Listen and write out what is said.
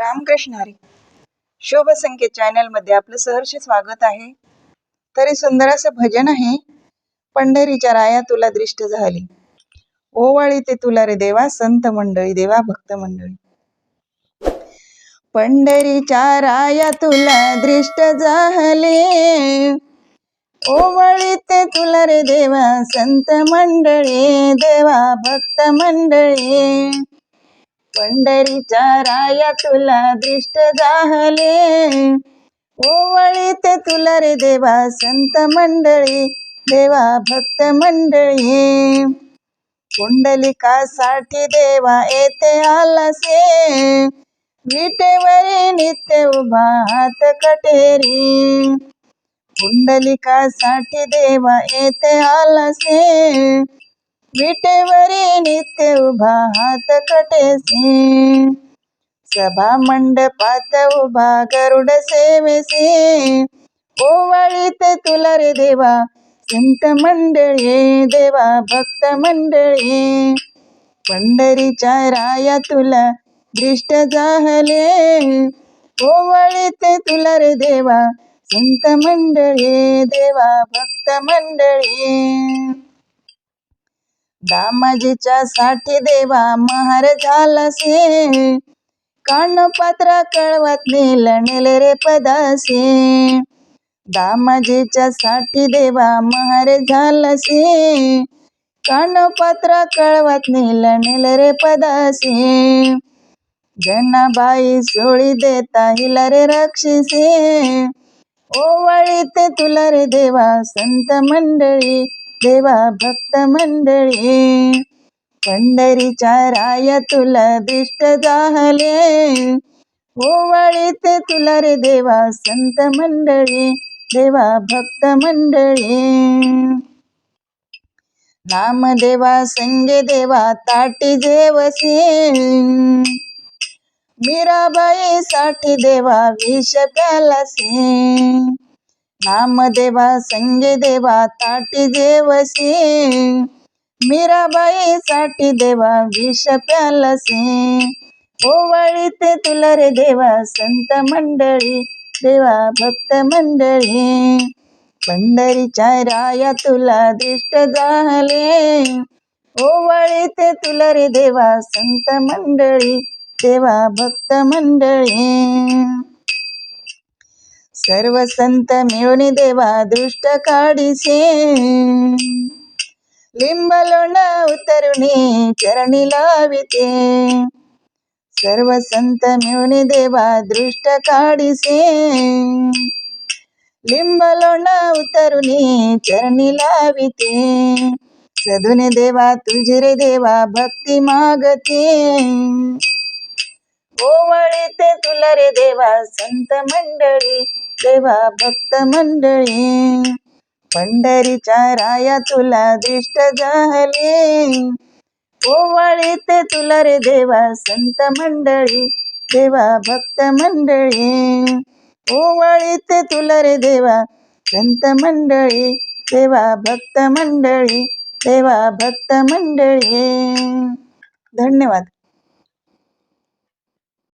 रामकृष्ण हरी. शुभ चॅनलमध्ये चॅनलमध्ये आपलं सहर्ष स्वागत आहे. तरी सुंदर असं भजन आहे. पंढरीच्या राया तुला दृष्ट झाली. ओवाळी ते तुला रे देवा संत मंडळी देवा भक्त मंडळी. पंढरीच्या राया तुला दृष्ट झाले. ओवळी ते तुला रे देवा संत मंडळी देवा भक्त मंडळी. पंढरीच्या राया तुला दृष्ट झाले. ओवळी ते तुला रे देवा संत मंडळी देवा भक्त मंडळी. कुंडलिकासाठी देवा येथे आलासे. विटेवरी नित्य उभा हात कटेरी. कुंडलिकासाठी देवा येथे आलासे. विटेवरी नित्य उभा हात कटेसे. सभा मंडपात उभा गरुड सेवेसे. ओवाळीत तुला रे देवा संत मंडळी देवा भक्त मंडळी. पंढरीच्या राया तुला दृष्ट जाहले. ओवाळीत तुला रे देवा संत मंडळी देवा भक्त मंडळी. दामाजीच्या साठी देवा महार झालासे. कानपात्रा कळवत नेल नेल रे पदासे. दामाजीच्या साठी देवा महार झालासे. कानपात्रा कळवत नेल नेल रे पदासे. जनाबाई सोळी देता हिला रे रक्षिसे. ओवाळीत तुला रे देवा संत मंडळी. देवा भक्त मंडळी पंढरीच्या राया तुला दिष्ट झाले ओवाळीत तुला रे देवा संत मंडळी देवा भक्त मंडळी. नामदेवा संगे देवा ताटी जेवसी. मीराबाई साठी देवा विष प्यालासी. नामदेवा संगे देवा ताटी देवसी मीराबाई साठी देवा विष प्यालसे. ओवाळी ते तुला रे देवा संत मंडळी देवा भक्त मंडळी. पंढरीच्या राया तुला दृष्ट झाले. ओवाळी ते तुला रे देवा संत मंडळी देवा भक्त मंडळी. ಸರ್ವಸಂತ ಮೇಳುನಿ ದೇವ ದುಷ್ಟ ಕಾಡಿಸೆ. ಲಿಂಬಲೊಣ ಉತ್ತರುಣಿ ಚರಣಿ ಲಾವಿತೆ. ಸರ್ವಸಂತ ಮೇಳುನಿ ದೇವ ದೃಷ್ಟ ಕಾಡಿಸೆ. ಲಿಂಬಲೊಣ ಉತ್ತರುಣಿ ಚರಣಿ ಲಾವಿತೆ. ಸದುನೆ ದೇವ ತುಜಿರೆ ದೇವ ಭಕ್ತಿ ಮಾಗತೆ. ओवळीते तुला रे देवा संत मंडळी देवा भक्त मंडळी. पंढरीच्या राया तुला दिष्ट झाले. ओवाळीते तुला रे देवा संत मंडळी देवा भक्त मंडळी. ओवाळीते तुला रे देवा संत मंडळी देवा भक्त मंडळी देवा भक्त मंडळी. धन्यवाद.